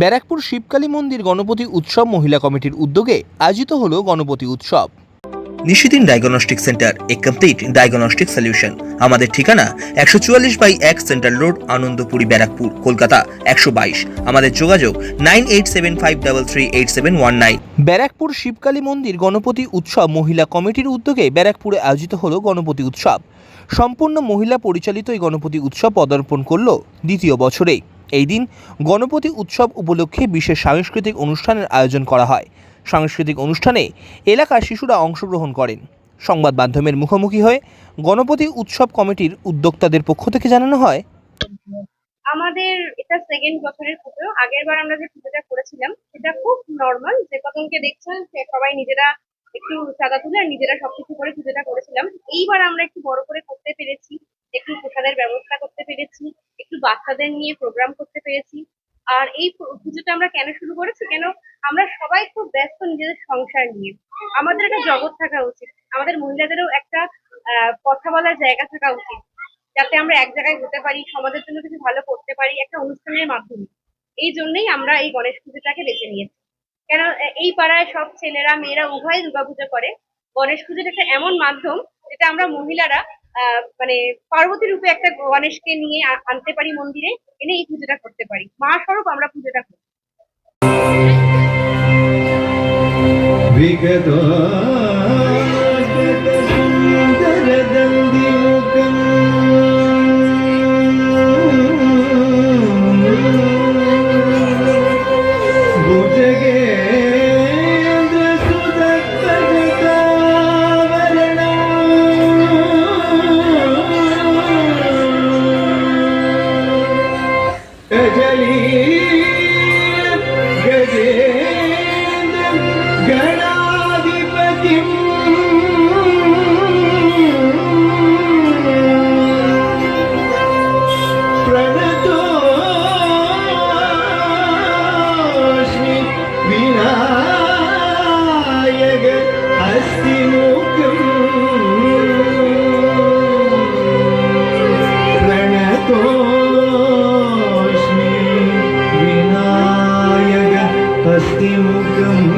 ব্যারাকপুর শিবকালী মন্দির গণপতি উৎসব মহিলা কমিটির উদ্যোগে আয়োজিত হলো গণপতি উৎসব। নিশিদিন ডায়াগনস্টিক সেন্টার এ কমপ্লিট ডায়াগনস্টিক সলিউশন। আমাদের ঠিকানা একশো চুয়াল্লিশ বাই এক সেন্ট্রাল রোড আনন্দপুরি ব্যারাকপুর কলকাতা একশো বাইশ। আমাদের যোগাযোগ nine eight seven five double three eight seven one nine. Barrackpore Shibkali মন্দির গণপতি উৎসব মহিলা কমিটির উদ্যোগে ব্যারাকপুরে আয়োজিত হলো গণপতি উৎসব। সম্পূর্ণ মহিলা পরিচালিত এই গণপতি উৎসব পদার্পণ করল দ্বিতীয় বছরে এই দিন গণপতি উৎসব উপলক্ষে বিশেষ সাংস্কৃতিক অনুষ্ঠানের আয়োজন করা হয়। সাংস্কৃতিক অনুষ্ঠানে এলাকার শিশুরা অংশগ্রহণ করেন। সংবাদ মাধ্যমের মুখোমুখি হয়ে গণপতি উৎসব কমিটির উদ্যোক্তাদের পক্ষ থেকে জানানো হয়, আমাদের এটা সেকেন্ড বছরের পুজো। আগের বার আমরা যে পুজোটা করেছিলাম, সেটা খুব নর্মাল যে কতনকে দেখছেন সবাই নিজেরা একটু চাঁদা তুলে নিজেরা সবকিছু করে পুজোটা করেছিলাম। এইবার আমরা একটু বড় করে করতে পেরেছি, একটু প্রসাদের ব্যবস্থা করতে পেরেছি। বাচ্চাদের নিয়ে প্রোগ্রাম করতে পেরেছি। আর এই পুজোটা আমরা কেন শুরু করেছি? কেন আমরা সবাই খুব ব্যস্ত নিজেদের সংসার নিয়ে। আমাদের একটা জগৎ থাকা উচিত। আমাদের মহিলাদেরও একটা কথা বলার জায়গা থাকা উচিত। যাতে আমরা এক জায়গায় হতে পারি, সমাজের জন্য কিছু ভালো করতে পারি, একটা অনুষ্ঠানের মাধ্যমে। এই জন্যই আমরা এই গণেশ পুজোটাকে বেছে নিয়েছি। কেন, এই পাড়ায় সব ছেলেরা, মেয়েরা উভয় দুর্গাপুজো করে। গণেশ পুজোটা একটা এমন মাধ্যম, যেটা আমরা মহিলারা মানে পার্বতী রূপে একটা গণেশকে নিয়ে আনতে পারি মন্দিরে, এনে এই পুজোটা করতে পারি। মা স্বরূপ আমরা পুজোটা করি। বিগত अस्ति मुखम्